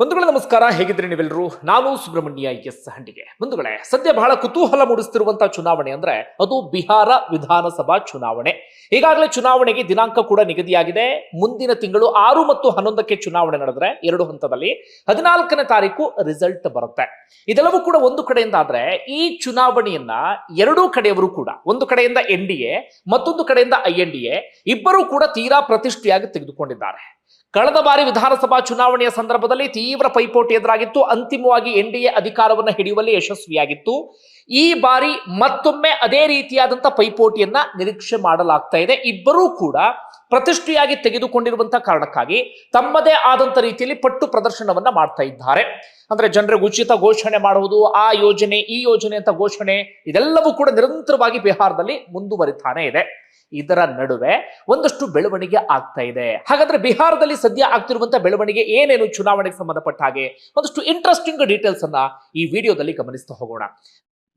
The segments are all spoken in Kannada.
ಬಂಧುಗಳೇ, ನಮಸ್ಕಾರ. ಹೇಗಿದ್ರೆ ನೀವೆಲ್ಲರೂ? ನಾನು ಸುಬ್ರಹ್ಮಣ್ಯ ಎಸ್ ಹಂಡಿಗೆ. ಬಂಧುಗಳೇ, ಸದ್ಯ ಬಹಳ ಕುತೂಹಲ ಮೂಡಿಸ್ತಿರುವಂತಹ ಚುನಾವಣೆ ಅಂದ್ರೆ ಅದು ಬಿಹಾರ ವಿಧಾನಸಭಾ ಚುನಾವಣೆ. ಈಗಾಗಲೇ ಚುನಾವಣೆಗೆ ದಿನಾಂಕ ಕೂಡ ನಿಗದಿಯಾಗಿದೆ. ಮುಂದಿನ ತಿಂಗಳು ಆರು ಮತ್ತು ಹನ್ನೊಂದಕ್ಕೆ ಚುನಾವಣೆ ನಡೆದ್ರೆ ಎರಡು ಹಂತದಲ್ಲಿ ಹದಿನಾಲ್ಕನೇ ತಾರೀಕು ರಿಸಲ್ಟ್ ಬರುತ್ತೆ. ಇದೆಲ್ಲವೂ ಕೂಡ ಒಂದು ಕಡೆಯಿಂದ ಆದ್ರೆ ಈ ಚುನಾವಣೆಯನ್ನ ಎರಡೂ ಕಡೆಯವರು ಕೂಡ, ಒಂದು ಕಡೆಯಿಂದ ಎನ್ ಮತ್ತೊಂದು ಕಡೆಯಿಂದ ಐ ಇಬ್ಬರೂ ಕೂಡ ತೀರಾ ಪ್ರತಿಷ್ಠೆಯಾಗಿ ತೆಗೆದುಕೊಂಡಿದ್ದಾರೆ. ಕಳೆದ ಬಾರಿ ವಿಧಾನಸಭಾ ಚುನಾವಣೆಯ ಸಂದರ್ಭದಲ್ಲಿ ತೀವ್ರ ಪೈಪೋಟಿ ಎದುರಾಗಿತ್ತು. ಅಂತಿಮವಾಗಿ ಎನ್ ಡಿ ಎ ಅಧಿಕಾರವನ್ನು ಹಿಡಿಯುವಲ್ಲಿ ಯಶಸ್ವಿಯಾಗಿತ್ತು. ಈ ಬಾರಿ ಮತ್ತೊಮ್ಮೆ ಅದೇ ರೀತಿಯಾದಂಥ ಪೈಪೋಟಿಯನ್ನ ನಿರೀಕ್ಷೆ ಮಾಡಲಾಗ್ತಾ ಇದೆ. ಇಬ್ಬರೂ ಕೂಡ ಪ್ರತಿಷ್ಠೆಯಾಗಿ ತೆಗೆದುಕೊಂಡಿರುವಂತಹ ಕಾರಣಕ್ಕಾಗಿ ತಮ್ಮದೇ ಆದಂತ ರೀತಿಯಲ್ಲಿ ಪಟ್ಟು ಪ್ರದರ್ಶನವನ್ನ ಮಾಡ್ತಾ ಇದ್ದಾರೆ. ಅಂದ್ರೆ ಜನರಿಗೆ ಉಚಿತ ಘೋಷಣೆ ಮಾಡುವುದು, ಆ ಯೋಜನೆ, ಈ ಯೋಜನೆ ಅಂತ ಘೋಷಣೆ ಇದೆಲ್ಲವೂ ಕೂಡ ನಿರಂತರವಾಗಿ ಬಿಹಾರದಲ್ಲಿ ಮುಂದುವರಿತಾನೆ ಇದೆ. ಇದರ ನಡುವೆ ಒಂದಷ್ಟು ಬೆಳವಣಿಗೆ ಆಗ್ತಾ ಇದೆ. ಹಾಗಾದ್ರೆ ಬಿಹಾರದಲ್ಲಿ ಸದ್ಯ ಆಗ್ತಿರುವಂತಹ ಬೆಳವಣಿಗೆ ಏನೇನು ಚುನಾವಣೆಗೆ ಸಂಬಂಧಪಟ್ಟ ಹಾಗೆ ಒಂದಷ್ಟು ಇಂಟ್ರೆಸ್ಟಿಂಗ್ ಡೀಟೇಲ್ಸ್ ಅನ್ನ ಈ ವಿಡಿಯೋದಲ್ಲಿ ಗಮನಿಸ್ತಾ ಹೋಗೋಣ.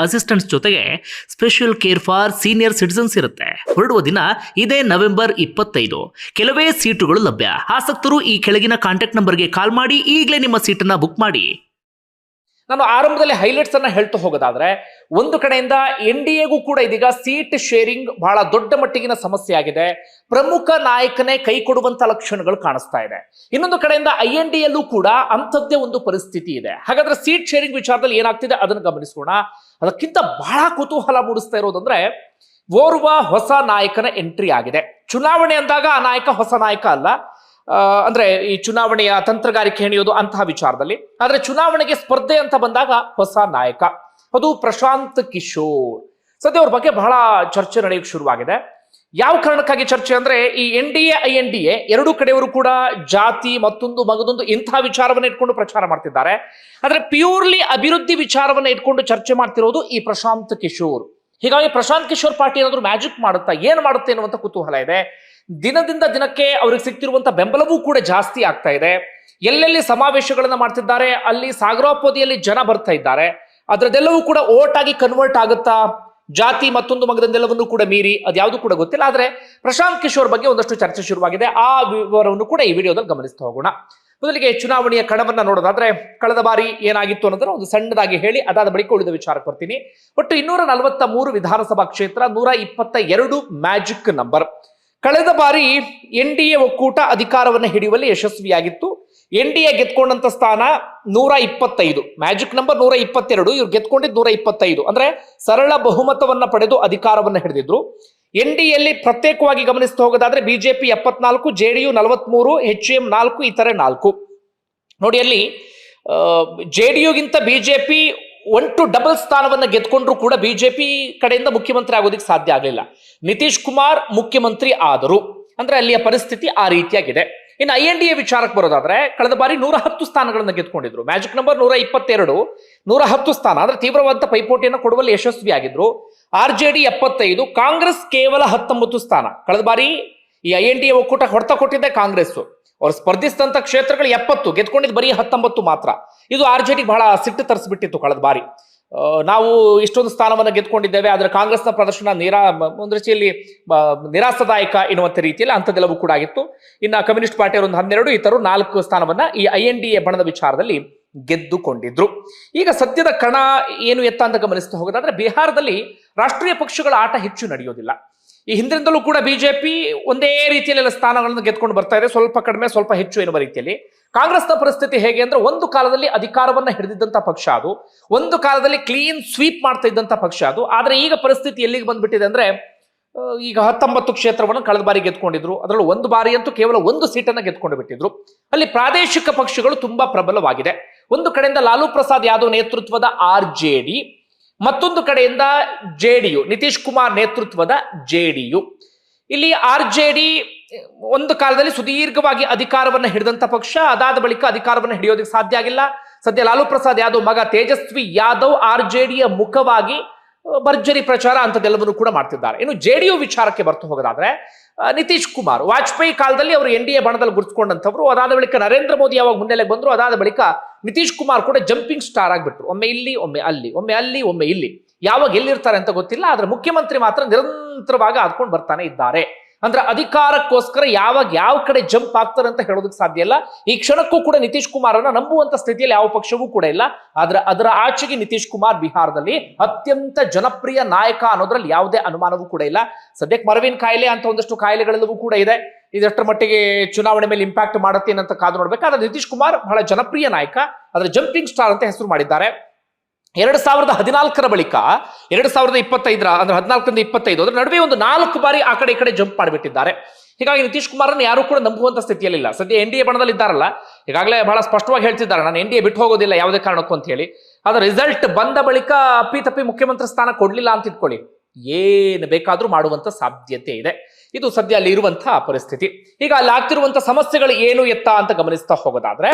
assistants ಜೊತೆಗೆ special care for senior citizens ಇರುತ್ತೆ. ಹೊರಡುವ ದಿನ ಇದೇ ನವೆಂಬರ್ ಇಪ್ಪತ್ತೈದು. ಕೆಲವೇ ಸೀಟುಗಳು ಲಭ್ಯ. ಆಸಕ್ತರು ಈ ಕೆಳಗಿನ ಕಾಂಟ್ಯಾಕ್ಟ್ ನಂಬರ್ಗೆ ಕಾಲ್ ಮಾಡಿ ಈಗಲೇ ನಿಮ್ಮ ಸೀಟನ್ನ ಬುಕ್ ಮಾಡಿ. ನಾನು ಆರಂಭದಲ್ಲಿ ಹೈಲೈಟ್ಸ್ ಅನ್ನ ಹೇಳ್ತಾ ಹೋಗೋದಾದ್ರೆ, ಒಂದು ಕಡೆಯಿಂದ ಎನ್ ಡಿ ಎಗೂ ಕೂಡ ಇದೀಗ ಸೀಟ್ ಶೇರಿಂಗ್ ಬಹಳ ದೊಡ್ಡ ಮಟ್ಟಿಗಿನ ಸಮಸ್ಯೆ ಆಗಿದೆ. ಪ್ರಮುಖ ನಾಯಕನೇ ಕೈ ಕೊಡುವಂತ ಲಕ್ಷಣಗಳು ಕಾಣಿಸ್ತಾ ಇದೆ. ಇನ್ನೊಂದು ಕಡೆಯಿಂದ ಐ ಎನ್ ಡಿ ಯಲ್ಲೂ ಕೂಡ ಅಂಥದ್ದೇ ಒಂದು ಪರಿಸ್ಥಿತಿ ಇದೆ. ಹಾಗಾದ್ರೆ ಸೀಟ್ ಶೇರಿಂಗ್ ವಿಚಾರದಲ್ಲಿ ಏನಾಗ್ತಿದೆ? ಅದನ್ನು ಗಮನಿಸೋಣ. ಅದಕ್ಕಿಂತ ಬಹಳ ಕುತೂಹಲ ಮೂಡಿಸ್ತಾ ಇರೋದಂದ್ರೆ, ಓರ್ವ ಹೊಸ ನಾಯಕನ ಎಂಟ್ರಿ ಆಗಿದೆ. ಚುನಾವಣೆ ಅಂದಾಗ ಆ ನಾಯಕ ಹೊಸ ನಾಯಕ ಅಲ್ಲ. ಅಂದ್ರೆ ಈ ಚುನಾವಣೆಯ ತಂತ್ರಗಾರಿಕೆ ಹೆಣೆಯೋದು ಅಂತಹ ವಿಚಾರದಲ್ಲಿ. ಆದ್ರೆ ಚುನಾವಣೆಗೆ ಸ್ಪರ್ಧೆ ಅಂತ ಬಂದಾಗ ಹೊಸ ನಾಯಕ. ಅದು ಪ್ರಶಾಂತ್ ಕಿಶೋರ್. ಸದ್ಯ ಅವ್ರ ಬಗ್ಗೆ ಬಹಳ ಚರ್ಚೆ ನಡೆಯಕ್ಕೆ ಶುರುವಾಗಿದೆ. ಯಾವ ಕಾರಣಕ್ಕಾಗಿ ಚರ್ಚೆ ಅಂದ್ರೆ ಈ N D A, I N D A ಎರಡೂ ಕಡೆಯವರು ಕೂಡ ಜಾತಿ, ಮತ್ತೊಂದು ಮಗದೊಂದು ಇಂತಹ ವಿಚಾರವನ್ನು ಇಟ್ಕೊಂಡು ಪ್ರಚಾರ ಮಾಡ್ತಿದ್ದಾರೆ. ಆದರೆ ಪ್ಯೂರ್ಲಿ ಅಭಿವೃದ್ಧಿ ವಿಚಾರವನ್ನು ಇಟ್ಕೊಂಡು ಚರ್ಚೆ ಮಾಡ್ತಿರೋದು ಈ ಪ್ರಶಾಂತ್ ಕಿಶೋರ್. ಹೀಗಾಗಿ ಪ್ರಶಾಂತ್ ಕಿಶೋರ್ ಪಾರ್ಟಿ ಏನಾದರೂ ಮ್ಯಾಜಿಕ್ ಮಾಡುತ್ತಾ, ಏನು ಮಾಡುತ್ತೆ ಅನ್ನುವಂಥ ಕುತೂಹಲ ಇದೆ. ದಿನದಿಂದ ದಿನಕ್ಕೆ ಅವ್ರಿಗೆ ಸಿಗ್ತಿರುವಂಥ ಬೆಂಬಲವೂ ಕೂಡ ಜಾಸ್ತಿ ಆಗ್ತಾ ಇದೆ. ಎಲ್ಲೆಲ್ಲಿ ಸಮಾವೇಶಗಳನ್ನು ಮಾಡ್ತಿದ್ದಾರೆ, ಅಲ್ಲಿ ಸಾಗರೋಪದಿಯಲ್ಲಿ ಜನ ಬರ್ತಾ ಇದ್ದಾರೆ. ಅದರದೆಲ್ಲವೂ ಕೂಡ ಓಟ್ ಆಗಿ ಕನ್ವರ್ಟ್ ಆಗುತ್ತಾ? ಜಾತಿ ಮತ್ತೊಂದು ಮಗದೆಲ್ಲವನ್ನು ಕೂಡ ಮೀರಿ ಅದ್ಯಾವುದು ಕೂಡ ಗೊತ್ತಿಲ್ಲ. ಆದ್ರೆ ಪ್ರಶಾಂತ್ ಕಿಶೋರ್ ಬಗ್ಗೆ ಒಂದಷ್ಟು ಚರ್ಚೆ ಶುರುವಾಗಿದೆ. ಆ ವಿವರವನ್ನು ಕೂಡ ಈ ವಿಡಿಯೋದಲ್ಲಿ ಗಮನಿಸ್ತಾ ಹೋಗೋಣ. ಮೊದಲಿಗೆ ಚುನಾವಣೆಯ ಕಣವನ್ನ ನೋಡೋದಾದ್ರೆ, ಕಳೆದ ಬಾರಿ ಏನಾಗಿತ್ತು ಅನ್ನೋದನ್ನ ಒಂದು ಸಣ್ಣದಾಗಿ ಹೇಳಿ, ಅದಾದ ಬಳಿಕ ಉಳಿದ ವಿಚಾರಕ್ಕೆ ಕೊಡ್ತೀನಿ ಒಟ್ಟು ಇನ್ನೂರ ನಲವತ್ತ ಮೂರು ವಿಧಾನಸಭಾ ಕ್ಷೇತ್ರ, ನೂರ ಇಪ್ಪತ್ತ ಎರಡು ಮ್ಯಾಜಿಕ್ ನಂಬರ್. ಕಳೆದ ಬಾರಿ ಎನ್ ಡಿ ಎ ಒಕ್ಕೂಟ ಅಧಿಕಾರವನ್ನು ಹಿಡಿಯುವಲ್ಲಿ ಯಶಸ್ವಿಯಾಗಿತ್ತು. ಎನ್ ಡಿ ಎ ಗೆದ್ಕೊಂಡಂತ ಸ್ಥಾನ ನೂರ ಇಪ್ಪತ್ತೈದು. ಮ್ಯಾಜಿಕ್ ನಂಬರ್ ನೂರ ಇಪ್ಪತ್ತೆರಡು. ಇವ್ರು ಗೆದ್ಕೊಂಡಿದ್ದು ನೂರ ಇಪ್ಪತ್ತೈದು. ಅಂದ್ರೆ ಸರಳ ಬಹುಮತವನ್ನ ಪಡೆದು ಅಧಿಕಾರವನ್ನು ಹಿಡಿದಿದ್ರು. ಎನ್ ಡಿ ಎಲ್ಲಿ ಪ್ರತ್ಯೇಕವಾಗಿ ಗಮನಿಸ್ತಾ ಹೋಗೋದಾದ್ರೆ ಬಿಜೆಪಿ ಎಪ್ಪತ್ನಾಲ್ಕು, ಜೆ ಡಿ ಯು ನಲವತ್ಮೂರು, ಎಚ್ ಎಂ ನಾಲ್ಕು, ಇತರೆ ನಾಲ್ಕು. ನೋಡಿ ಅಲ್ಲಿ ಜೆ ಡಿ ಯುಗಿಂತ ಬಿಜೆಪಿ ಒನ್ ಟು ಡಬಲ್ ಸ್ಥಾನವನ್ನು ಗೆದ್ಕೊಂಡ್ರು ಕೂಡ ಬಿಜೆಪಿ ಕಡೆಯಿಂದ ಮುಖ್ಯಮಂತ್ರಿ ಆಗೋದಕ್ಕೆ ಸಾಧ್ಯ ಆಗಲಿಲ್ಲ. ನಿತೀಶ್ ಕುಮಾರ್ ಮುಖ್ಯಮಂತ್ರಿ ಆದರು. ಅಂದ್ರೆ ಅಲ್ಲಿಯ ಪರಿಸ್ಥಿತಿ ಆ ರೀತಿಯಾಗಿದೆ. ಇನ್ನು ಐ ಎನ್ ಡಿ ಎ ವಿಚಾರಕ್ಕೆ ಬರೋದಾದ್ರೆ, ಕಳೆದ ಬಾರಿ ನೂರ ಹತ್ತು ಸ್ಥಾನಗಳನ್ನು ಗೆದ್ಕೊಂಡಿದ್ರು. ಮ್ಯಾಜಿಕ್ ನಂಬರ್ ನೂರ ಇಪ್ಪತ್ತೆರಡು. ನೂರ ಹತ್ತು ಸ್ಥಾನ. ಅಂದ್ರೆ ತೀವ್ರವಾದ ಪೈಪೋಟಿಯನ್ನು ಕೊಡುವಲ್ಲಿ ಯಶಸ್ವಿಯಾಗಿದ್ರು ಆರ್ ಜೆ ಡಿ ಎಪ್ಪತ್ತೈದು, ಕಾಂಗ್ರೆಸ್ ಕೇವಲ ಹತ್ತೊಂಬತ್ತು ಸ್ಥಾನ. ಕಳೆದ ಬಾರಿ ಈ ಐ ಎನ್ ಡಿ ಎ ಒಕ್ಕೂಟ ಹೊಡೆತ ಕೊಟ್ಟಿದ್ದೆ ಕಾಂಗ್ರೆಸ್ ಅವ್ರು ಸ್ಪರ್ಧಿಸಿದಂಥ ಕ್ಷೇತ್ರಗಳು ಎಪ್ಪತ್ತು, ಗೆದ್ಕೊಂಡಿದ್ದು ಬರೀ ಹತ್ತೊಂಬತ್ತು ಮಾತ್ರ. ಇದು ಆರ್ ಜೆ ಡಿ ಬಹಳ ಸಿಟ್ಟು ತರಿಸ್ಬಿಟ್ಟಿತ್ತು ಕಳೆದ ಬಾರಿ. ನಾವು ಇಷ್ಟೊಂದು ಸ್ಥಾನವನ್ನು ಗೆದ್ಕೊಂಡಿದ್ದೇವೆ, ಆದರೆ ಕಾಂಗ್ರೆಸ್ನ ಪ್ರದರ್ಶನ ನಿರಾ, ಒಂದು ರೀತಿಯಲ್ಲಿ ನಿರಾಸದಾಯಕ ಎನ್ನುವಂಥ ರೀತಿಯಲ್ಲಿ ಅಂಥದ್ದೆಲ್ಲವೂ ಕೂಡ ಆಗಿತ್ತು. ಇನ್ನು ಕಮ್ಯುನಿಸ್ಟ್ ಪಾರ್ಟಿಯವರು ಒಂದು ಹನ್ನೆರಡು ಇತರರು ನಾಲ್ಕು ಸ್ಥಾನವನ್ನ ಈ ಐ ಎನ್ ಡಿ ಎ ಬಣದ ವಿಚಾರದಲ್ಲಿ ಗೆದ್ದುಕೊಂಡಿದ್ರು. ಈಗ ಸದ್ಯದ ಕಣ ಏನು ಎತ್ತ ಅಂತ ಗಮನಿಸ್ತಾ ಹೋಗೋದಾದ್ರೆ, ಬಿಹಾರದಲ್ಲಿ ರಾಷ್ಟ್ರೀಯ ಪಕ್ಷಗಳ ಆಟ ಹೆಚ್ಚು ನಡೆಯೋದಿಲ್ಲ. ಈ ಹಿಂದಿನಿಂದಲೂ ಕೂಡ ಬಿಜೆಪಿ ಒಂದೇ ರೀತಿಯಲ್ಲಿ ಸ್ಥಾನಗಳನ್ನು ಗೆದ್ಕೊಂಡು ಬರ್ತಾ ಇದೆ. ಸ್ವಲ್ಪ ಕಡಿಮೆ, ಸ್ವಲ್ಪ ಹೆಚ್ಚು ಎನ್ನುವ ರೀತಿಯಲ್ಲಿ. ಕಾಂಗ್ರೆಸ್ನ ಪರಿಸ್ಥಿತಿ ಹೇಗೆ ಅಂದ್ರೆ ಒಂದು ಕಾಲದಲ್ಲಿ ಅಧಿಕಾರವನ್ನ ಹಿಡಿದಿದ್ದಂಥ ಪಕ್ಷ ಅದು. ಒಂದು ಕಾಲದಲ್ಲಿ ಕ್ಲೀನ್ ಸ್ವೀಪ್ ಮಾಡ್ತಾ ಇದ್ದಂಥ ಪಕ್ಷ ಅದು. ಆದರೆ ಈಗ ಪರಿಸ್ಥಿತಿ ಎಲ್ಲಿಗೆ ಬಂದ್ಬಿಟ್ಟಿದೆ ಅಂದ್ರೆ ಈಗ ಹತ್ತೊಂಬತ್ತು ಕ್ಷೇತ್ರವನ್ನು ಕಳೆದ ಬಾರಿ ಗೆದ್ಕೊಂಡಿದ್ರು ಅದರಲ್ಲೂ ಒಂದು ಬಾರಿ ಅಂತೂ ಕೇವಲ ಒಂದು ಸೀಟನ್ನು ಗೆದ್ಕೊಂಡು ಬಿಟ್ಟಿದ್ರು. ಅಲ್ಲಿ ಪ್ರಾದೇಶಿಕ ಪಕ್ಷಗಳು ತುಂಬಾ ಪ್ರಬಲವಾಗಿದೆ. ಒಂದು ಕಡೆಯಿಂದ ಲಾಲು ಪ್ರಸಾದ್ ಯಾದವ್ ನೇತೃತ್ವದ ಆರ್ ಜೆ ಡಿ ಮತ್ತೊಂದು ಕಡೆಯಿಂದ J D U, Nitish Kumar ನೇತೃತ್ವದ ಜೆ ಡಿ ಯು. ಇಲ್ಲಿ ಆರ್ ಜೆ ಡಿ ಒಂದು ಕಾಲದಲ್ಲಿ ಸುದೀರ್ಘವಾಗಿ ಅಧಿಕಾರವನ್ನು ಹಿಡಿದಂತ ಪಕ್ಷ, ಅದಾದ ಬಳಿಕ ಅಧಿಕಾರವನ್ನು ಹಿಡಿಯೋದಕ್ಕೆ ಸಾಧ್ಯ ಆಗಿಲ್ಲ. ಸದ್ಯ ಲಾಲು ಪ್ರಸಾದ್ ಯಾದವ್ ಮಗ ತೇಜಸ್ವಿ ಯಾದವ್ ಆರ್ ಜೆ ಡಿಯ ಮುಖವಾಗಿ ಭರ್ಜರಿ ಪ್ರಚಾರ ಅಂತದೆಲ್ಲವನ್ನು ಕೂಡ ಮಾಡ್ತಿದ್ದಾರೆ. ಇನ್ನು ಜೆ ಡಿ ಯು ವಿಚಾರಕ್ಕೆ ಬರ್ತು ಹೋಗೋದಾದ್ರೆ ನಿತೀಶ್ ಕುಮಾರ್. ವಾಜಪೇಯಿ ಕಾಲದಲ್ಲಿ ಅವರು ಎನ್ ಡಿ ಎ ಬಣದಲ್ಲಿ ಗುರುತಿಸಿಕೊಂಡಂತವ್ರು ಅದಾದ ಬಳಿಕ ನರೇಂದ್ರ ಮೋದಿ ಯಾವಾಗ ಮುನ್ನೆಲೆಗೆ ಬಂದ್ರು, ಅದಾದ ಬಳಿಕ ನಿತೀಶ್ ಕುಮಾರ್ ಕೂಡ ಜಂಪಿಂಗ್ ಸ್ಟಾರ್ ಆಗಿಬಿಟ್ರು. ಒಮ್ಮೆ ಇಲ್ಲಿ, ಒಮ್ಮೆ ಅಲ್ಲಿ ಒಮ್ಮೆ ಅಲ್ಲಿ, ಒಮ್ಮೆ ಇಲ್ಲಿ. ಯಾವಾಗ ಎಲ್ಲಿರ್ತಾರೆ ಅಂತ ಗೊತ್ತಿಲ್ಲ, ಆದರೆ ಮುಖ್ಯಮಂತ್ರಿ ಮಾತ್ರ ನಿರಂತರವಾಗಿ ಆದ್ಕೊಂಡು ಬರ್ತಾನೆ ಇದ್ದಾರೆ. ಅಂದ್ರೆ ಅಧಿಕಾರಕ್ಕೋಸ್ಕರ ಯಾವಾಗ ಯಾವ ಕಡೆ ಜಂಪ್ ಆಗ್ತಾರೆ ಅಂತ ಹೇಳೋದಕ್ಕೆ ಸಾಧ್ಯ ಇಲ್ಲ. ಈ ಕ್ಷಣಕ್ಕೂ ಕೂಡ ನಿತೀಶ್ ಕುಮಾರನ್ನ ನಂಬುವಂತ ಸ್ಥಿತಿಯಲ್ಲಿ ಯಾವ ಪಕ್ಷವೂ ಕೂಡ ಇಲ್ಲ. ಆದ್ರೆ ಅದರ ಆಚೆಗೆ ನಿತೀಶ್ ಕುಮಾರ್ ಬಿಹಾರದಲ್ಲಿ ಅತ್ಯಂತ ಜನಪ್ರಿಯ ನಾಯಕ ಅನ್ನೋದ್ರಲ್ಲಿ ಯಾವುದೇ ಅನುಮಾನವೂ ಕೂಡ ಇಲ್ಲ. ಸದ್ಯಕ್ಕೆ ಮರವಿನ ಕಾಯಿಲೆ ಅಂತ ಒಂದಷ್ಟು ಕಾಯಿಲೆಗಳೆಲ್ಲವೂ ಕೂಡ ಇದೆ. ಇದಷ್ಟರ ಮಟ್ಟಿಗೆ ಚುನಾವಣೆ ಮೇಲೆ ಇಂಪ್ಯಾಕ್ಟ್ ಮಾಡುತ್ತೆ ಅಂತ ಕಾದು ನೋಡ್ಬೇಕಾದ್ರೆ ನಿತೀಶ್ ಕುಮಾರ್ ಬಹಳ ಜನಪ್ರಿಯ ನಾಯಕ. ಅದರ ಜಂಪಿಂಗ್ ಸ್ಟಾರ್ ಅಂತ ಹೆಸರು ಮಾಡಿದ್ದಾರೆ. ಎರಡ್ ಸಾವಿರದ ಹದಿನಾಲ್ಕರ ಬಳಿಕ, ಎರಡು ಸಾವಿರದ ಇಪ್ಪತ್ತೈದರ, ಅಂದ್ರೆ ಹದಿನಾಲ್ಕರಿಂದ ಇಪ್ಪತ್ತೈದು, ಅದರ ನಡುವೆ ಒಂದು ನಾಲ್ಕು ಬಾರಿ ಆ ಕಡೆ ಈ ಕಡೆ ಜಂಪ್ ಮಾಡಿಬಿಟ್ಟಿದ್ದಾರೆ. ಹೀಗಾಗಿ ನಿತೀಶ್ ಕುಮಾರನ್ನು ಯಾರು ಕೂಡ ನಂಬುವಂತ ಸ್ಥಿತಿಯಲ್ಲಿಲ್ಲ ಸದ್ಯ ಎನ್ ಡಿ ಎ ಬಣದಲ್ಲಿ ಇದ್ದಾರಲ್ಲ, ಈಗಾಗಲೇ ಬಹಳ ಸ್ಪಷ್ಟವಾಗಿ ಹೇಳ್ತಿದ್ದಾರೆ, ನಾನು ಎನ್ ಡಿ ಎ ಬಿಟ್ಟು ಹೋಗೋದಿಲ್ಲ ಯಾವುದೇ ಕಾರಣಕ್ಕೂ ಅಂತ ಹೇಳಿ. ಅದರ ರಿಸಲ್ಟ್ ಬಂದ ಬಳಿಕ ಅಪ್ಪಿ ತಪ್ಪಿ ಮುಖ್ಯಮಂತ್ರಿ ಸ್ಥಾನ ಕೊಡ್ಲಿಲ್ಲ ಅಂತ ಇಟ್ಕೊಳ್ಳಿ. ಏನು ಬೇಕಾದರೂ ಮಾಡುವಂತ ಸಾಧ್ಯತೆ ಇದೆ. ಇದು ಸದ್ಯ ಅಲ್ಲಿ ಇರುವಂತಹ ಪರಿಸ್ಥಿತಿ. ಈಗ ಅಲ್ಲಿ ಆಗ್ತಿರುವಂತಹ ಸಮಸ್ಯೆಗಳು ಏನು ಎತ್ತ ಅಂತ ಗಮನಿಸ್ತಾ ಹೋಗೋದಾದ್ರೆ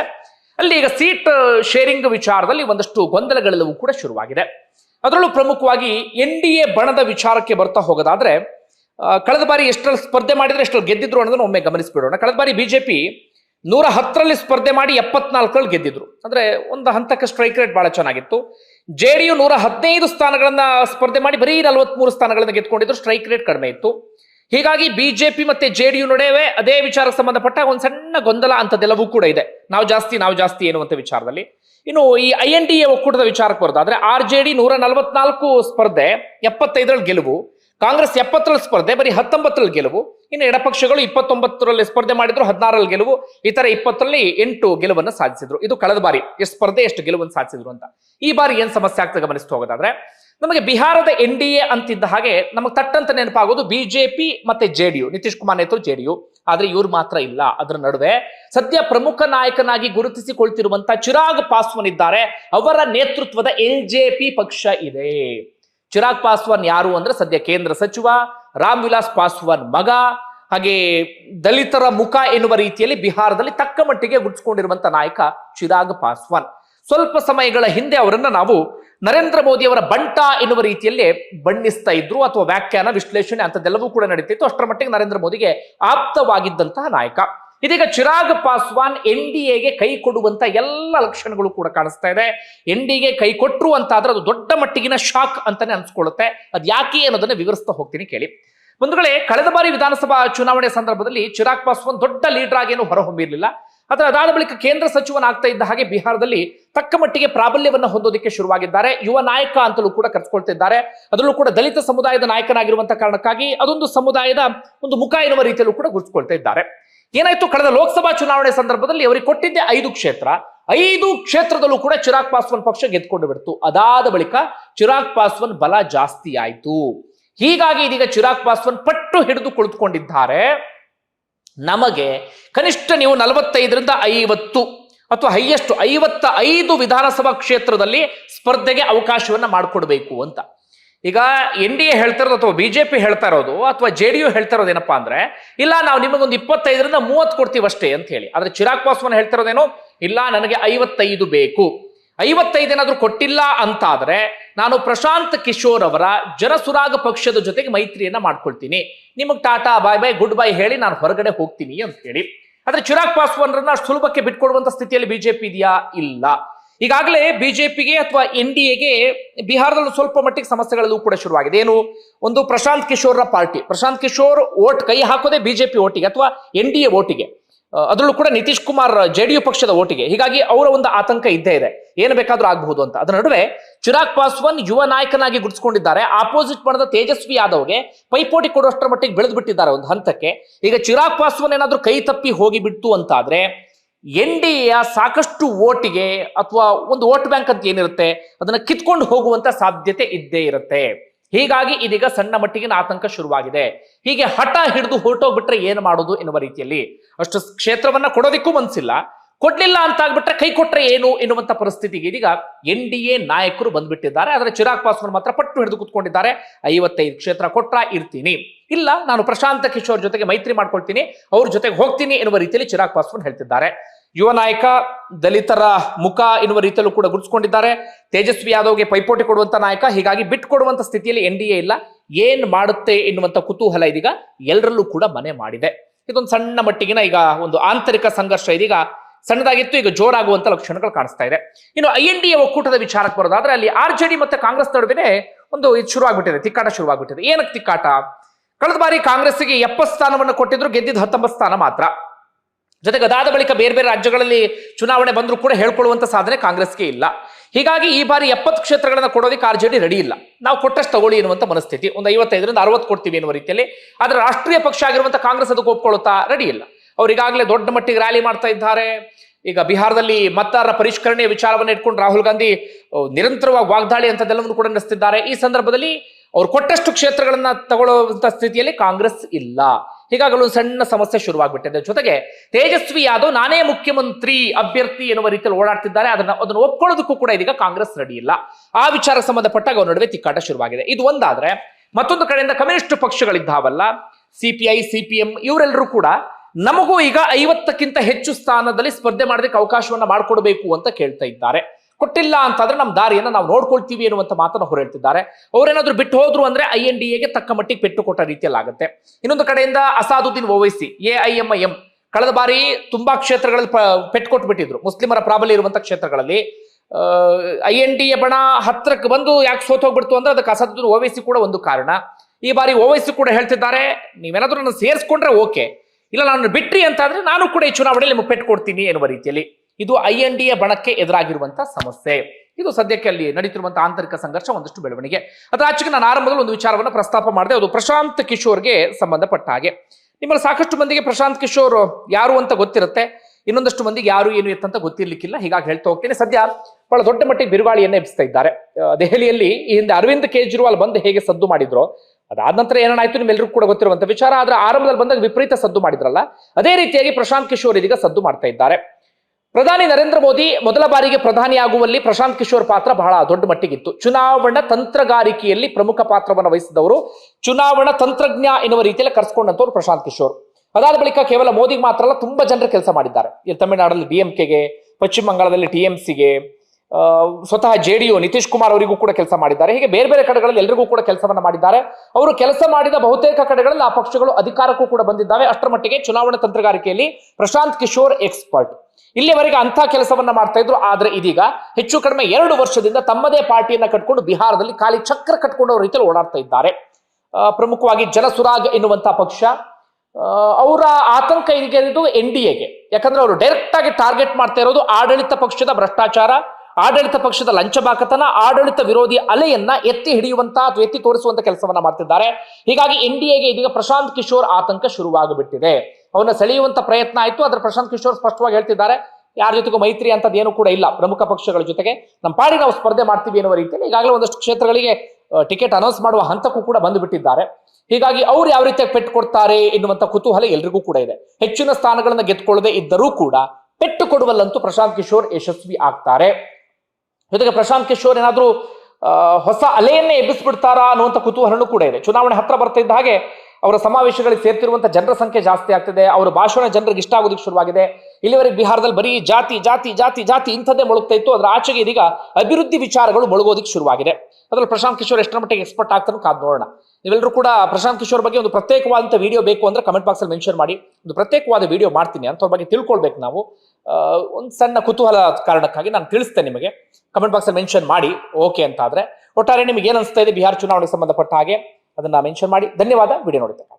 ಅಲ್ಲಿ ಈಗ ಸೀಟ್ ಶೇರಿಂಗ್ ವಿಚಾರದಲ್ಲಿ ಒಂದಷ್ಟು ಗೊಂದಲಗಳೆಲ್ಲವೂ ಕೂಡ ಶುರುವಾಗಿದೆ. ಅದರಲ್ಲೂ ಪ್ರಮುಖವಾಗಿ ಎನ್ ಡಿ ಎ ಬಣದ ವಿಚಾರಕ್ಕೆ ಬರ್ತಾ ಹೋಗೋದಾದ್ರೆ ಕಳೆದ ಬಾರಿ ಎಷ್ಟರಲ್ಲಿ ಸ್ಪರ್ಧೆ ಮಾಡಿದ್ರೆ, ಎಷ್ಟರಲ್ಲಿ ಗೆದ್ದಿದ್ರು ಅನ್ನೋದನ್ನು ಒಮ್ಮೆ ಗಮನಿಸಿಬಿಡೋಣ. ಕಳೆದ ಬಾರಿ ಬಿಜೆಪಿ ನೂರ ಹತ್ತರಲ್ಲಿ ಸ್ಪರ್ಧೆ ಮಾಡಿ ಎಪ್ಪತ್ನಾಲ್ಕರಲ್ಲಿ ಗೆದ್ದಿದ್ರು. ಅಂದ್ರೆ ಒಂದು ಹಂತಕ್ಕೆ ಸ್ಟ್ರೈಕ್ ರೇಟ್ ಬಹಳ ಚೆನ್ನಾಗಿತ್ತು. ಜೆ ಡಿ ಯು ನೂರ ಹದಿನೈದು ಸ್ಥಾನಗಳನ್ನ ಸ್ಪರ್ಧೆ ಮಾಡಿ ಬರೀ ನಲವತ್ಮೂರು ಸ್ಥಾನಗಳನ್ನ ಗೆದ್ಕೊಂಡಿದ್ರು ಸ್ಟ್ರೈಕ್ ರೇಟ್ ಕಡಿಮೆ ಇತ್ತು. ಹೀಗಾಗಿ ಬಿಜೆಪಿ ಮತ್ತೆ ಜೆ ಡಿ ಯು ನಡುವೆ ಅದೇ ವಿಚಾರಕ್ಕೆ ಸಂಬಂಧಪಟ್ಟ ಒಂದು ಸಣ್ಣ ಗೊಂದಲ ಅಂತದೆಲ್ಲವೂ ಕೂಡ ಇದೆ. ನಾವು ಜಾಸ್ತಿ ನಾವು ಜಾಸ್ತಿ ಎನ್ನುವಂತ ವಿಚಾರದಲ್ಲಿ. ಇನ್ನು ಈ ಐ ಎನ್ ಡಿ ಎ ಒಕ್ಕೂಟದ ವಿಚಾರಕ್ಕೆ ಬರೋದಾದ್ರೆ, ಆರ್ ಜೆ ಡಿ ನೂರ ನಲವತ್ನಾಲ್ಕು ಸ್ಪರ್ಧೆ, ಎಪ್ಪತ್ತೈದರಲ್ಲಿ ಗೆಲುವು, ಕಾಂಗ್ರೆಸ್ ಎಪ್ಪತ್ತರಲ್ಲಿ ಸ್ಪರ್ಧೆ, ಬರೀ ಹತ್ತೊಂಬತ್ತರಲ್ಲಿ ಗೆಲುವು, ಇನ್ನು ಎಡಪಕ್ಷಗಳು ಇಪ್ಪತ್ತೊಂಬತ್ತರಲ್ಲಿ ಸ್ಪರ್ಧೆ ಮಾಡಿದ್ರು, ಹದಿನಾರರಲ್ಲಿ ಗೆಲುವು ಈ ತರ ಇಪ್ಪತ್ತರಲ್ಲಿ ಎಂಟು ಗೆಲುವನ್ನು ಸಾಧಿಸಿದ್ರು. ಇದು ಕಳೆದ ಬಾರಿ, ಎಷ್ಟು ಸ್ಪರ್ಧೆ, ಎಷ್ಟು ಗೆಲುವನ್ನು ಸಾಧಿಸಿದ್ರು ಅಂತ. ಈ ಬಾರಿ ಏನ್ ಸಮಸ್ಯೆ ಆಗ್ತದೆ ಗಮನಿಸ್ತಾ ಹೋಗೋದಾದ್ರೆ ನಮಗೆ ಬಿಹಾರದ ಎನ್ ಡಿ ಎ ಅಂತಿದ್ದ ಹಾಗೆ ನಮಗೆ ತಟ್ಟಂತ ನೆನಪಾಗೋದು ಬಿಜೆಪಿ ಮತ್ತೆ J D U. Nitish Kumar ನೇತೃತ್ವ ಜೆ ಡಿ ಯು. ಆದ್ರೆ ಇವ್ರು ಮಾತ್ರ ಇಲ್ಲ. ಅದರ ನಡುವೆ ಸದ್ಯ ಪ್ರಮುಖ ನಾಯಕನಾಗಿ ಗುರುತಿಸಿಕೊಳ್ತಿರುವಂತ ಚಿರಾಗ್ ಪಾಸ್ವಾನ್ ಇದ್ದಾರೆ. ಅವರ ನೇತೃತ್ವದ ಎಲ್ ಜೆ ಪಿ ಪಕ್ಷ ಇದೆ. ಚಿರಾಗ್ ಪಾಸ್ವಾನ್ ಯಾರು ಅಂದ್ರೆ ಸದ್ಯ ಕೇಂದ್ರ ಸಚಿವ ರಾಮ್ ವಿಲಾಸ್ ಪಾಸ್ವಾನ್ ಮಗ, ಹಾಗೆ ದಲಿತರ ಮುಖ ಎನ್ನುವ ರೀತಿಯಲ್ಲಿ ಬಿಹಾರದಲ್ಲಿ ತಕ್ಕ ಮಟ್ಟಿಗೆ ಗುರುತಿಸಿಕೊಂಡಿರುವಂತ ನಾಯಕ ಚಿರಾಗ್ ಪಾಸ್ವಾನ್. ಸ್ವಲ್ಪ ಸಮಯಗಳ ಹಿಂದೆ ಅವರನ್ನ ನಾವು ನರೇಂದ್ರ ಮೋದಿ ಅವರ ಬಂಟ ಎನ್ನುವ ರೀತಿಯಲ್ಲಿ ಬಣ್ಣಿಸ್ತಾ ಇದ್ರು ಅಥವಾ ವ್ಯಾಖ್ಯಾನ, ವಿಶ್ಲೇಷಣೆ ಅಂತದೆಲ್ಲವೂ ಕೂಡ ನಡೀತಿತ್ತು. ಅಷ್ಟರ ಮಟ್ಟಿಗೆ ನರೇಂದ್ರ ಮೋದಿಗೆ ಆಪ್ತವಾಗಿದ್ದಂತಹ ನಾಯಕ. ಇದೀಗ ಚಿರಾಗ್ ಪಾಸ್ವಾನ್ ಎನ್ ಡಿ ಎಗೆ ಕೈ ಕೊಡುವಂತ ಎಲ್ಲ ಲಕ್ಷಣಗಳು ಕೂಡ ಕಾಣಿಸ್ತಾ ಇದೆ. ಎನ್ ಡಿಗೆ ಕೈ ಕೊಟ್ಟರು ಅಂತ ಆದ್ರೆ ಅದು ದೊಡ್ಡ ಮಟ್ಟಿಗಿನ ಶಾಕ್ ಅಂತಾನೆ ಅನ್ಸ್ಕೊಳ್ಳುತ್ತೆ. ಅದ್ ಯಾಕೆ ಅನ್ನೋದನ್ನ ವಿವರಿಸ್ತಾ ಹೋಗ್ತೀನಿ ಕೇಳಿ. ಬಂಧುಗಳೇ, ಕಳೆದ ಬಾರಿ ವಿಧಾನಸಭಾ ಚುನಾವಣೆ ಸಂದರ್ಭದಲ್ಲಿ ಚಿರಾಗ್ ಪಾಸ್ವಾನ್ ದೊಡ್ಡ ಲೀಡರ್ ಆಗಿ ಏನು ಹೊರಹೊಮ್ಮಿರಲಿಲ್ಲ. ಆದ್ರೆ ಅದಾದ ಬಳಿಕ ಕೇಂದ್ರ ಸಚಿವನಾಗ್ತಾ ಇದ್ದ ಹಾಗೆ ಬಿಹಾರದಲ್ಲಿ ತಕ್ಕ ಮಟ್ಟಿಗೆ ಪ್ರಾಬಲ್ಯವನ್ನು ಹೊಂದೋದಕ್ಕೆ ಶುರುವಾಗಿದ್ದಾರೆ. ಯುವ ನಾಯಕ ಅಂತಲೂ ಕೂಡ ಕರೆಸ್ಕೊಳ್ತಿದ್ದಾರೆ. ಅದರಲ್ಲೂ ಕೂಡ ದಲಿತ ಸಮುದಾಯದ ನಾಯಕನಾಗಿರುವಂತಹ ಕಾರಣಕ್ಕಾಗಿ ಅದೊಂದು ಸಮುದಾಯದ ಒಂದು ಮುಖ ಎನ್ನುವ ರೀತಿಯಲ್ಲೂ ಕೂಡ ಗುರುತಿಸ್ಕೊಳ್ತಾ ಇದ್ದಾರೆ ಏನಾಯ್ತು? ಕಳೆದ ಲೋಕಸಭಾ ಚುನಾವಣೆ ಸಂದರ್ಭದಲ್ಲಿ ಅವರಿಗೆ ಕೊಟ್ಟಿದ್ದೆ ಐದು ಕ್ಷೇತ್ರ. ಐದು ಕ್ಷೇತ್ರದಲ್ಲೂ ಕೂಡ ಚಿರಾಗ್ ಪಾಸ್ವಾನ್ ಪಕ್ಷ ಗೆದ್ಕೊಂಡು ಬಿಡ್ತು. ಅದಾದ ಬಳಿಕ ಚಿರಾಗ್ ಪಾಸ್ವಾನ್ ಬಲ ಜಾಸ್ತಿ ಆಯಿತು. ಹೀಗಾಗಿ ಇದೀಗ ಚಿರಾಗ್ ಪಾಸ್ವಾನ್ ಪಟ್ಟು ಹಿಡಿದು ಕುಳಿತುಕೊಂಡಿದ್ದಾರೆ. ನಮಗೆ ಕನಿಷ್ಠ ನೀವು ನಲವತ್ತೈದರಿಂದ ಐವತ್ತು ಅಥವಾ ಹೈಯೆಸ್ಟ್ ಐವತ್ತ ಐದು ವಿಧಾನಸಭಾ ಕ್ಷೇತ್ರದಲ್ಲಿ ಸ್ಪರ್ಧೆಗೆ ಅವಕಾಶವನ್ನ ಮಾಡಿಕೊಡ್ಬೇಕು ಅಂತ. ಈಗ ಎನ್ ಡಿ ಎ ಹೇಳ್ತಾ ಇರೋದು ಅಥವಾ ಬಿಜೆಪಿ ಹೇಳ್ತಾ ಇರೋದು ಅಥವಾ ಜೆ ಡಿ ಯು ಹೇಳ್ತಾ ಇರೋದು ಏನಪ್ಪಾ ಅಂದ್ರೆ, ಇಲ್ಲ ನಾವು ನಿಮಗೊಂದು ಇಪ್ಪತ್ತೈದರಿಂದ ಮೂವತ್ತು ಕೊಡ್ತೀವಿ ಅಷ್ಟೇ ಅಂತ ಹೇಳಿ. ಆದ್ರೆ ಚಿರಾಗ್ ಪಾಸ್ವಾನ್ ಹೇಳ್ತಾ ಇರೋದೇನು ಇಲ್ಲ, ನನಗೆ ಐವತ್ತೈದು ಬೇಕು. ಐವತ್ತೈದು ಏನಾದರೂ ಕೊಟ್ಟಿಲ್ಲ ಅಂತಾದ್ರೆ ನಾನು ಪ್ರಶಾಂತ್ ಕಿಶೋರ್ ಅವರ ಜನಸುರಾಗ ಪಕ್ಷದ ಜೊತೆಗೆ ಮೈತ್ರಿಯನ್ನ ಮಾಡ್ಕೊಳ್ತೀನಿ. ನಿಮಗೆ tata, bye bye, good bye ಹೇಳಿ ನಾನು ಹೊರಗಡೆ ಹೋಗ್ತೀನಿ ಅಂತ ಹೇಳಿ. ಆದ್ರೆ ಚಿರಾಗ್ ಪಾಸ್ವಾನ್ರನ್ನ ಅಷ್ಟು ಸುಲಭಕ್ಕೆ ಬಿಟ್ಕೊಡುವಂತ ಸ್ಥಿತಿಯಲ್ಲಿ ಬಿಜೆಪಿ ಇದೆಯಾ? ಇಲ್ಲ. ಈಗಾಗಲೇ ಬಿಜೆಪಿಗೆ ಅಥವಾ ಎನ್ ಡಿ ಎಗೆ ಬಿಹಾರದಲ್ಲೂ ಸ್ವಲ್ಪ ಮಟ್ಟಿಗೆ ಸಮಸ್ಯೆಗಳಲ್ಲೂ ಕೂಡ ಶುರುವಾಗಿದೆ. ಏನು? ಒಂದು ಪ್ರಶಾಂತ್ ಕಿಶೋರ್ರ ಪಾರ್ಟಿ. ಪ್ರಶಾಂತ್ ಕಿಶೋರ್ ಓಟ್ ಕೈ ಹಾಕೋದೇ ಬಿಜೆಪಿ ಓಟಿಗೆ ಅಥವಾ ಎನ್ ಡಿ ಎ ಓಟಿಗೆ ಅದರಲ್ಲೂ ಕೂಡ ನಿತೀಶ್ ಕುಮಾರ್ ಜೆಡಿಯು ಪಕ್ಷದ ಓಟಿಗೆ ಹೀಗಾಗಿ ಅವರ ಒಂದು ಆತಂಕ ಇದ್ದೇ ಇದೆ. ಏನು ಬೇಕಾದ್ರೂ ಆಗಬಹುದು ಅಂತ. ಅದರ ನಡುವೆ ಚಿರಾಗ್ ಪಾಸ್ವಾನ್ ಯುವ ನಾಯಕನಾಗಿ ಗುರುತಿಸಿಕೊಂಡಿದ್ದಾರೆ. ಆಪೋಸಿಟ್ ಮಾಡಿದ ತೇಜಸ್ವಿ ಯಾದವ್ಗೆ ಪೈಪೋಟಿ ಕೊಡುವಷ್ಟರ ಮಟ್ಟಿಗೆ ಬೆಳೆದು ಬಿಟ್ಟಿದ್ದಾರೆ ಒಂದು ಹಂತಕ್ಕೆ. ಈಗ ಚಿರಾಗ್ ಪಾಸ್ವಾನ್ ಏನಾದ್ರೂ ಕೈ ತಪ್ಪಿ ಹೋಗಿಬಿಡ್ತು ಅಂತಾದ್ರೆ ಎನ್ ಡಿ ಎಯ ಸಾಕಷ್ಟು ಓಟಿಗೆ ಅಥವಾ ಒಂದು ವೋಟ್ ಬ್ಯಾಂಕ್ ಅಂತ ಏನಿರುತ್ತೆ, ಅದನ್ನ ಕಿತ್ಕೊಂಡು ಹೋಗುವಂತ ಸಾಧ್ಯತೆ ಇದ್ದೇ ಇರುತ್ತೆ. ಹೀಗಾಗಿ ಇದೀಗ ಸಣ್ಣ ಮಟ್ಟಿಗಿನ ಆತಂಕ ಶುರುವಾಗಿದೆ. ಹೀಗೆ ಹಠ ಹಿಡಿದು ಹೊರಟೋಗ್ಬಿಟ್ರೆ ಏನು ಮಾಡೋದು ಎನ್ನುವ ರೀತಿಯಲ್ಲಿ ಅಷ್ಟು ಕ್ಷೇತ್ರವನ್ನ ಕೊಡೋದಿಕ್ಕೂ ಮನ್ಸಿಲ್ಲ. ಕೊಡ್ಲಿಲ್ಲ ಅಂತ ಆಗ್ಬಿಟ್ರೆ ಕೈ ಕೊಟ್ರೆ ಏನು ಎನ್ನುವಂತ ಪರಿಸ್ಥಿತಿಗೆ ಇದೀಗ ಎನ್ ಡಿ ಎ ನಾಯಕರು ಬಂದ್ಬಿಟ್ಟಿದ್ದಾರೆ. ಆದರೆ ಚಿರಾಗ್ ಪಾಸ್ವಾನ್ ಮಾತ್ರ ಪಟ್ಟು ಹಿಡಿದು ಕೂತ್ಕೊಂಡಿದ್ದಾರೆ. ಐವತ್ತೈದು ಕ್ಷೇತ್ರ ಕೊಟ್ರ ಇರ್ತೀನಿ. ಇಲ್ಲ, ನಾನು ಪ್ರಶಾಂತ ಕಿಶೋರ್ ಜೊತೆಗೆ ಮೈತ್ರಿ ಮಾಡ್ಕೊಳ್ತೀನಿ. ಅವ್ರ ಜೊತೆಗೆ ಹೋಗ್ತೀನಿ ಎನ್ನುವ ರೀತಿಯಲ್ಲಿ ಚಿರಾಗ್ ಪಾಸ್ವಾನ್ ಹೇಳ್ತಿದ್ದಾರೆ. ಯುವ ನಾಯಕ, ದಲಿತರ ಮುಖ ಎನ್ನುವ ರೀತಿಯಲ್ಲೂ ಕೂಡ ಗುರುತಿಸಿಕೊಂಡಿದ್ದಾರೆ. ತೇಜಸ್ವಿ ಯಾದವ್ಗೆ ಪೈಪೋಟಿ ಕೊಡುವಂತ ನಾಯಕ, ಹೀಗಾಗಿ ಬಿಟ್ಕೊಡುವಂತ ಸ್ಥಿತಿಯಲ್ಲಿ ಎನ್ ಇಲ್ಲ. ಏನ್ ಮಾಡುತ್ತೆ ಎನ್ನುವಂತ ಕುತೂಹಲ ಇದೀಗ ಎಲ್ಲರಲ್ಲೂ ಕೂಡ ಮನೆ ಮಾಡಿದೆ. ಇದೊಂದು ಸಣ್ಣ ಮಟ್ಟಿಗಿನ ಈಗ ಒಂದು ಆಂತರಿಕ ಸಂಘರ್ಷ ಇದೀಗ ಸಣ್ಣದಾಗಿತ್ತು, ಈಗ ಜೋರಾಗುವಂತ ಲಕ್ಷಣಗಳು ಕಾಣಿಸ್ತಾ ಇದೆ. ಇನ್ನು ಐ ಎನ್ ಡಿ ಒಕ್ಕೂಟದ ವಿಚಾರಕ್ಕೆ ಬರೋದಾದ್ರೆ ಅಲ್ಲಿ ಆರ್ ಜೆ ಡಿ ಮತ್ತೆ ಕಾಂಗ್ರೆಸ್ ನಡುವೆ ಒಂದು ಇದು ಶುರುವಾಗ್ಬಿಟ್ಟಿದೆ, ತಿಕ್ಕಾಟ ಶುರುವಾಗ್ಬಿಟ್ಟಿದೆ. ಏನಕ್ಕೆ ತಿಕ್ಕಾಟ? ಕಳೆದ ಬಾರಿ ಕಾಂಗ್ರೆಸ್ಗೆ ಎಪ್ಪತ್ತು ಸ್ಥಾನವನ್ನು ಕೊಟ್ಟಿದ್ರು, ಗೆದ್ದಿದ್ದು ಹತ್ತೊಂಬತ್ತು ಸ್ಥಾನ ಮಾತ್ರ. ಜೊತೆಗೆ ಅದಾದ ಬಳಿಕ ಬೇರೆ ಬೇರೆ ರಾಜ್ಯಗಳಲ್ಲಿ ಚುನಾವಣೆ ಬಂದರೂ ಕೂಡ ಹೇಳ್ಕೊಳ್ಳುವಂತ ಸಾಧನೆ ಕಾಂಗ್ರೆಸ್ಗೆ ಇಲ್ಲ. ಹೀಗಾಗಿ ಈ ಬಾರಿ ಎಪ್ಪತ್ತು ಕ್ಷೇತ್ರಗಳನ್ನ ಕೊಡೋದಕ್ಕೆ ಆರ್ ಜೆ ಡಿ ರೆಡಿ ಇಲ್ಲ. ನಾವು ಕೊಟ್ಟಷ್ಟು ತಗೊಳ್ಳಿ ಎನ್ನುವಂತ ಮನಸ್ಥಿತಿ. ಒಂದು ಐವತ್ತೈದರಿಂದ ಅರವತ್ತು ಕೊಡ್ತೀವಿ ಎನ್ನುವ ರೀತಿಯಲ್ಲಿ. ಆದ್ರೆ ರಾಷ್ಟ್ರೀಯ ಪಕ್ಷ ಆಗಿರುವಂಥ ಕಾಂಗ್ರೆಸ್ ಅದಕ್ಕೆ ಒಪ್ಕೊಳ್ಳುತ್ತಾ? ರೆಡಿ ಇಲ್ಲ. ಅವ್ರು ಈಗಾಗಲೇ ದೊಡ್ಡ ಮಟ್ಟಿಗೆ ರ್ಯಾಲಿ ಮಾಡ್ತಾ ಇದ್ದಾರೆ. ಈಗ ಬಿಹಾರದಲ್ಲಿ ಮತದಾರರ ಪರಿಷ್ಕರಣೆಯ ವಿಚಾರವನ್ನು ಇಟ್ಕೊಂಡು ರಾಹುಲ್ ಗಾಂಧಿ ನಿರಂತರವಾಗಿ ವಾಗ್ದಾಳಿ ಅಂತದೆಲ್ಲವನ್ನು ಕೂಡ ನಡೆಸ್ತಿದ್ದಾರೆ. ಈ ಸಂದರ್ಭದಲ್ಲಿ ಅವ್ರು ಕೊಟ್ಟಷ್ಟು ಕ್ಷೇತ್ರಗಳನ್ನ ತಗೊಳ್ಳುವಂತ ಸ್ಥಿತಿಯಲ್ಲಿ ಕಾಂಗ್ರೆಸ್ ಇಲ್ಲ. ಹೀಗಾಗಲೂ ಸಣ್ಣ ಸಮಸ್ಯೆ ಶುರುವಾಗ್ಬಿಟ್ಟಿದೆ. ಜೊತೆಗೆ ತೇಜಸ್ವಿ ಯಾದವ್ ನಾನೇ ಮುಖ್ಯಮಂತ್ರಿ ಅಭ್ಯರ್ಥಿ ಎನ್ನುವ ರೀತಿಯಲ್ಲಿ ಓಡಾಡ್ತಿದ್ದಾರೆ. ಅದನ್ನ ಅದನ್ನು ಒಪ್ಕೊಳ್ಳೋದಕ್ಕೂ ಕೂಡ ಇದೀಗ ಕಾಂಗ್ರೆಸ್ ರೆಡಿ ಇಲ್ಲ. ಆ ವಿಚಾರ ಸಂಬಂಧಪಟ್ಟಾಗ ಅವ್ರ ನಡುವೆ ತಿಕ್ಕಾಟ ಶುರುವಾಗಿದೆ. ಇದು ಒಂದಾದ್ರೆ ಮತ್ತೊಂದು ಕಡೆಯಿಂದ ಕಮ್ಯುನಿಸ್ಟ್ ಪಕ್ಷಗಳಿದ್ದಾವಲ್ಲ ಸಿಪಿಐ ಸಿಪಿಎಂ ಇವರೆಲ್ಲರೂ ಕೂಡ ನಮಗೂ ಈಗ ಐವತ್ತಕ್ಕಿಂತ ಹೆಚ್ಚು ಸ್ಥಾನದಲ್ಲಿ ಸ್ಪರ್ಧೆ ಮಾಡೋದಕ್ಕೆ ಅವಕಾಶವನ್ನ ಮಾಡಿಕೊಡ್ಬೇಕು ಅಂತ ಕೇಳ್ತಾ ಇದ್ದಾರೆ. ಕೊಟ್ಟಿಲ್ಲ ಅಂತಂದ್ರೆ ನಮ್ಮ ದಾರಿಯನ್ನು ನಾವು ನೋಡ್ಕೊಳ್ತೀವಿ ಅನ್ನುವಂತ ಮಾತನ್ನು ಹೊರಳ್ತಿದ್ದಾರೆ ಅವ್ರೇನಾದ್ರೂ ಬಿಟ್ಟು ಹೋದ್ರು ಅಂದ್ರೆ ಐ ಎನ್ ಡಿ ಎಗೆ ತಕ್ಕ ಮಟ್ಟಿಗೆ ಪೆಟ್ಟು ಕೊಟ್ಟ ರೀತಿಯಲ್ಲಿ ಆಗುತ್ತೆ ಇನ್ನೊಂದು ಕಡೆಯಿಂದ Asaduddin Owaisi, A I M I M. ಕಳೆದ ಬಾರಿ ತುಂಬಾ ಕ್ಷೇತ್ರಗಳಲ್ಲಿ ಪೆಟ್ಟು ಕೊಟ್ಬಿಟ್ಟಿದ್ರು. ಮುಸ್ಲಿಮರ ಪ್ರಾಬಲ್ಯ ಇರುವಂತ ಕ್ಷೇತ್ರಗಳಲ್ಲಿ. ಐ ಎನ್ ಡಿ ಎ ಬಣ ಹತ್ತಿರಕ್ಕೆ ಬಂದು ಯಾಕೆ ಸೋತ್ ಹೋಗ್ಬಿಡ್ತು ಅಂದ್ರೆ ಅದಕ್ಕೆ ಅಸಾದುದ್ದೀನ್ ಓವೈಸಿ ಕೂಡ ಒಂದು ಕಾರಣ. ಈ ಬಾರಿ ಓವೈಸಿ ಕೂಡ ಹೇಳ್ತಿದ್ದಾರೆ, ನೀವೇನಾದ್ರೂ ಸೇರಿಸ್ಕೊಂಡ್ರೆ ಓಕೆ. ಇಲ್ಲ, ನಾನು ಬಿಟ್ರಿ ಅಂತ ಆದ್ರೆ ನಾನು ಕೂಡ ಈ ಚುನಾವಣೆಯಲ್ಲಿ ನಿಮಗೆ ಪೆಟ್ಟು ಕೊಡ್ತೀನಿ ಎನ್ನುವ ರೀತಿಯಲ್ಲಿ. ಇದು ಐ ಎನ್ ಡಿ ಎ ಬಣಕ್ಕೆ ಎದುರಾಗಿರುವಂತಹ ಸಮಸ್ಯೆ. ಇದು ಸದ್ಯಕ್ಕೆ ಅಲ್ಲಿ ನಡೀತಿರುವಂತಹ ಆಂತರಿಕ ಸಂಘರ್ಷ, ಒಂದಷ್ಟು ಬೆಳವಣಿಗೆ. ಅದರ ನಾನು ಆರಂಭದಲ್ಲಿ ಒಂದು ವಿಚಾರವನ್ನು ಪ್ರಸ್ತಾಪ ಮಾಡಿದೆ, ಅದು ಪ್ರಶಾಂತ್ ಕಿಶೋರ್ಗೆ ಸಂಬಂಧಪಟ್ಟ ಹಾಗೆ. ನಿಮ್ಮಲ್ಲಿ ಸಾಕಷ್ಟು ಮಂದಿಗೆ ಪ್ರಶಾಂತ್ ಕಿಶೋರ್ ಯಾರು ಅಂತ ಗೊತ್ತಿರುತ್ತೆ. ಇನ್ನೊಂದಷ್ಟು ಮಂದಿಗೆ ಯಾರು, ಏನು, ಎತ್ತಂತ ಗೊತ್ತಿರ್ಲಿಕ್ಕಿಲ್ಲ. ಹೀಗಾಗಿ ಹೇಳ್ತಾ ಹೋಗ್ತೇನೆ. ಸದ್ಯ ಬಹಳ ದೊಡ್ಡ ಮಟ್ಟಿಗೆ ಬಿರುಗಾಳಿಯನ್ನ ಎಬ್ಬಿಸ್ತಾ ಇದ್ದಾರೆ. ದೆಹಲಿಯಲ್ಲಿ ಈ ಹಿಂದೆ ಅರವಿಂದ್ ಕೇಜ್ರಿವಾಲ್ ಬಂದು ಹೇಗೆ ಸದ್ದು ಮಾಡಿದ್ರು ಅದಾದ ನಂತರ ಏನಾಯ್ತು ನಿಮ್ಮೆಲ್ಲರಿಗೂ ಕೂಡ ಗೊತ್ತಿರುವಂತ ವಿಚಾರ. ಆದ್ರೆ ಆರಂಭದಲ್ಲಿ ಬಂದಾಗ ವಿಪರೀತ ಸದ್ದು ಮಾಡಿದ್ರಲ್ಲ? ಅದೇ ರೀತಿಯಾಗಿ ಪ್ರಶಾಂತ್ ಕಿಶೋರ್ ಇದೀಗ ಸದ್ದು ಮಾಡ್ತಾ ಇದ್ದಾರೆ. ಪ್ರಧಾನಿ ನರೇಂದ್ರ ಮೋದಿ ಮೊದಲ ಬಾರಿಗೆ ಪ್ರಧಾನಿಯಾಗುವಲ್ಲಿ ಪ್ರಶಾಂತ್ ಕಿಶೋರ್ ಪಾತ್ರ ಬಹಳ ದೊಡ್ಡ ಮಟ್ಟಿಗಿತ್ತು. ಚುನಾವಣಾ ತಂತ್ರಗಾರಿಕೆಯಲ್ಲಿ ಪ್ರಮುಖ ಪಾತ್ರವನ್ನು ವಹಿಸಿದವರು ಚುನಾವಣಾ ತಂತ್ರಜ್ಞ ಎನ್ನುವ ರೀತಿಯಲ್ಲಿ ಕರೆಸ್ಕೊಂಡಂತವ್ರು ಪ್ರಶಾಂತ್ ಕಿಶೋರ್. ಅದಾದ ಬಳಿಕ ಕೇವಲ ಮೋದಿಗೆ ಮಾತ್ರ ಅಲ್ಲ, ತುಂಬಾ ಜನರು ಕೆಲಸ ಮಾಡಿದ್ದಾರೆ. ಇಲ್ಲಿ ತಮಿಳುನಾಡಲ್ಲಿ ಡಿಎಂಕೆಗೆ ಪಶ್ಚಿಮ ಬಂಗಾಳದಲ್ಲಿ ಟಿಎಂಸಿಗೆ ಸ್ವತಃ J D U Nitish Kumar ಅವರಿಗೂ ಕೂಡ ಕೆಲಸ ಮಾಡಿದ್ದಾರೆ. ಹೀಗೆ ಬೇರೆ ಬೇರೆ ಕಡೆಗಳಲ್ಲಿ ಎಲ್ಲರಿಗೂ ಕೂಡ ಕೆಲಸವನ್ನು ಮಾಡಿದ್ದಾರೆ. ಅವರು ಕೆಲಸ ಮಾಡಿದ ಬಹುತೇಕ ಕಡೆಗಳಲ್ಲಿ ಆ ಪಕ್ಷಗಳು ಅಧಿಕಾರಕ್ಕೂ ಕೂಡ ಬಂದಿದ್ದಾವೆ. ಅಷ್ಟರ ಮಟ್ಟಿಗೆ ಚುನಾವಣಾ ತಂತ್ರಗಾರಿಕೆಯಲ್ಲಿ ಪ್ರಶಾಂತ್ ಕಿಶೋರ್ ಎಕ್ಸ್ಪರ್ಟ್. ಇಲ್ಲಿಯವರೆಗೆ ಅಂಥ ಕೆಲಸವನ್ನ ಮಾಡ್ತಾ ಇದ್ರು. ಆದ್ರೆ ಇದೀಗ ಹೆಚ್ಚು ಕಡಿಮೆ ಎರಡು ವರ್ಷದಿಂದ ತಮ್ಮದೇ ಪಾರ್ಟಿಯನ್ನ ಕಟ್ಕೊಂಡು ಬಿಹಾರದಲ್ಲಿ ಖಾಲಿ ಚಕ್ರ ಕಟ್ಕೊಂಡು ಅವ್ರ ರೀತಿಯಲ್ಲಿ ಓಡಾಡ್ತಾ ಇದ್ದಾರೆ. ಪ್ರಮುಖವಾಗಿ ಜನಸುರಾಗ್ ಎನ್ನುವಂತ ಪಕ್ಷ. ಅವರ ಆತಂಕ ಇದು ಎನ್ ಡಿ ಎಗೆ ಯಾಕಂದ್ರೆ ಅವರು ಡೈರೆಕ್ಟ್ ಆಗಿ ಟಾರ್ಗೆಟ್ ಮಾಡ್ತಾ ಇರೋದು ಆಡಳಿತ ಪಕ್ಷದ ಭ್ರಷ್ಟಾಚಾರ. ಆಡಳಿತ ಪಕ್ಷದ ಲಂಚಬಾಕತನ, ಆಡಳಿತ ವಿರೋಧಿ ಅಲೆಯನ್ನ ಎತ್ತಿ ಹಿಡಿಯುವಂತಹ ಅಥವಾ ಎತ್ತಿ ತೋರಿಸುವಂತ ಕೆಲಸವನ್ನ ಮಾಡ್ತಿದ್ದಾರೆ. ಹೀಗಾಗಿ ಎನ್ ಡಿ ಇದೀಗ ಪ್ರಶಾಂತ್ ಕಿಶೋರ್ ಆತಂಕ ಶುರುವಾಗ್ಬಿಟ್ಟಿದೆ. ಅವನ್ನ ಸೆಳೆಯುವಂತ ಪ್ರಯತ್ನ ಆಯ್ತು. ಆದ್ರೆ ಪ್ರಶಾಂತ್ ಕಿಶೋರ್ ಸ್ಪಷ್ಟವಾಗಿ ಹೇಳ್ತಿದ್ದಾರೆ, ಯಾರ ಜೊತೆಗೂ ಮೈತ್ರಿ ಅಂತದ್ದು ಏನು ಕೂಡ ಇಲ್ಲ ಪ್ರಮುಖ ಪಕ್ಷಗಳ ಜೊತೆಗೆ. ನಮ್ಮ ಪಾಡಿ ನಾವು ಸ್ಪರ್ಧೆ ಮಾಡ್ತೀವಿ ಎನ್ನುವ ರೀತಿಯಲ್ಲಿ ಈಗಾಗಲೇ ಒಂದಷ್ಟು ಕ್ಷೇತ್ರಗಳಿಗೆ ಟಿಕೆಟ್ ಅನೌನ್ಸ್ ಮಾಡುವ ಹಂತಕ್ಕೂ ಕೂಡ ಬಂದು ಬಿಟ್ಟಿದ್ದಾರೆ ಹೀಗಾಗಿ ಅವ್ರು ಯಾವ ರೀತಿಯಾಗಿ ಪೆಟ್ಟು ಕೊಡ್ತಾರೆ ಎನ್ನುವಂತ ಕುತೂಹಲ ಎಲ್ರಿಗೂ ಕೂಡ ಇದೆ. ಹೆಚ್ಚಿನ ಸ್ಥಾನಗಳನ್ನ ಗೆದ್ಕೊಳ್ಳದೆ ಇದ್ದರೂ ಕೂಡ ಪೆಟ್ಟು ಕೊಡುವಲ್ಲಂತೂ ಪ್ರಶಾಂತ್ ಕಿಶೋರ್ ಯಶಸ್ವಿ ಆಗ್ತಾರೆ. ಜೊತೆಗೆ ಪ್ರಶಾಂತ್ ಕಿಶೋರ್ ಏನಾದರೂ ಹೊಸ ಅಲೆಯನ್ನೇ ಎಬ್ಬಿಸ್ಬಿಡ್ತಾರಾ ಅನ್ನುವಂಥ ಕುತೂಹಲನೂ ಕೂಡ ಇದೆ. ಚುನಾವಣೆ ಹತ್ರ ಬರ್ತಾ ಇದ್ದ ಹಾಗೆ ಅವರ ಸಮಾವೇಶಗಳಿಗೆ ಸೇರ್ತಿರುವಂಥ ಜನರ ಸಂಖ್ಯೆ ಜಾಸ್ತಿ ಆಗ್ತಿದೆ. ಅವರ ಭಾಷಣ ಜನರಿಗೆ ಇಷ್ಟ ಆಗೋದಕ್ಕೆ ಶುರುವಾಗಿದೆ. ಇಲ್ಲಿವರೆಗೆ ಬಿಹಾರದಲ್ಲಿ ಬರೀ ಜಾತಿ ಜಾತಿ ಜಾತಿ ಜಾತಿ ಇಂಥದ್ದೇ ಮುಳುಗ್ತಾ ಇತ್ತು. ಅದರ ಆಚೆಗೆ ಇದೀಗ ಅಭಿವೃದ್ಧಿ ವಿಚಾರಗಳು ಮೊಳಗೋದಕ್ಕೆ ಶುರುವಾಗಿದೆ. ಅದರಲ್ಲಿ ಪ್ರಶಾಂತ್ ಕಿಶೋರ್ ಎಷ್ಟರ ಮಟ್ಟಿಗೆ ಎಕ್ಸ್ಪರ್ಟ್ ಆಗ್ತಾನೋ ಕಾದ್ ನೋಡೋಣ. ನೀವೆಲ್ಲರೂ ಕೂಡ ಪ್ರಶಾಂತ್ ಕಿಶೋರ್ ಬಗ್ಗೆ ಒಂದು ಪ್ರತ್ಯೇಕವಾದಂಥ ವಿಡಿಯೋ ಬೇಕು ಅಂದ್ರೆ ಕಮೆಂಟ್ ಬಾಕ್ಸ್ ಅಲ್ಲಿ ಮೆನ್ಷನ್ ಮಾಡಿ. ಒಂದು ಪ್ರತ್ಯೇಕವಾದ ವಿಡಿಯೋ ಮಾಡ್ತೀನಿ ಅಂಥವ್ರ ಬಗ್ಗೆ ತಿಳ್ಕೊಳ್ಬೇಕು ನಾವು. ಒಂದು ಸಣ್ಣ ಕುತೂಹಲ ಕಾರಣಕ್ಕಾಗಿ ನಾನು ತಿಳಿಸ್ತೇನೆ ನಿಮಗೆ. ಕಮೆಂಟ್ ಬಾಕ್ಸ್ ಅಲ್ಲಿ ಮೆನ್ಷನ್ ಮಾಡಿ ಓಕೆ ಅಂತ ಆದ್ರೆ ಒಟ್ಟಾರೆ ನಿಮಗೆ ಏನು ಅನಿಸ್ತಾ ಇದೆ ಬಿಹಾರ್ ಚುನಾವಣೆಗೆ ಸಂಬಂಧಪಟ್ಟ ಹಾಗೆ ಅದನ್ನ ಮೆನ್ಷನ್ ಮಾಡಿ. ಧನ್ಯವಾದ ವಿಡಿಯೋ ನೋಡಿದ್ದಕ್ಕಾಗಿ.